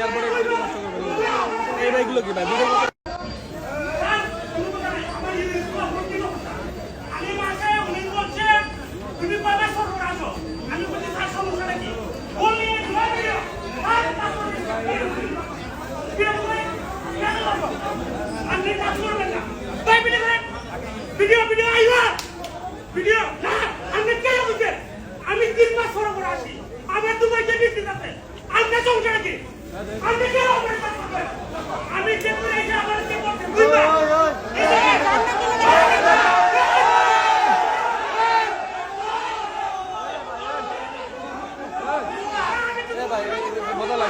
এয়ারপোর্টে পরিবেশ নষ্ট করবে। এই বাইকগুলো কি ভাই? ভিডিও ভিডিও আইবা ভিডিও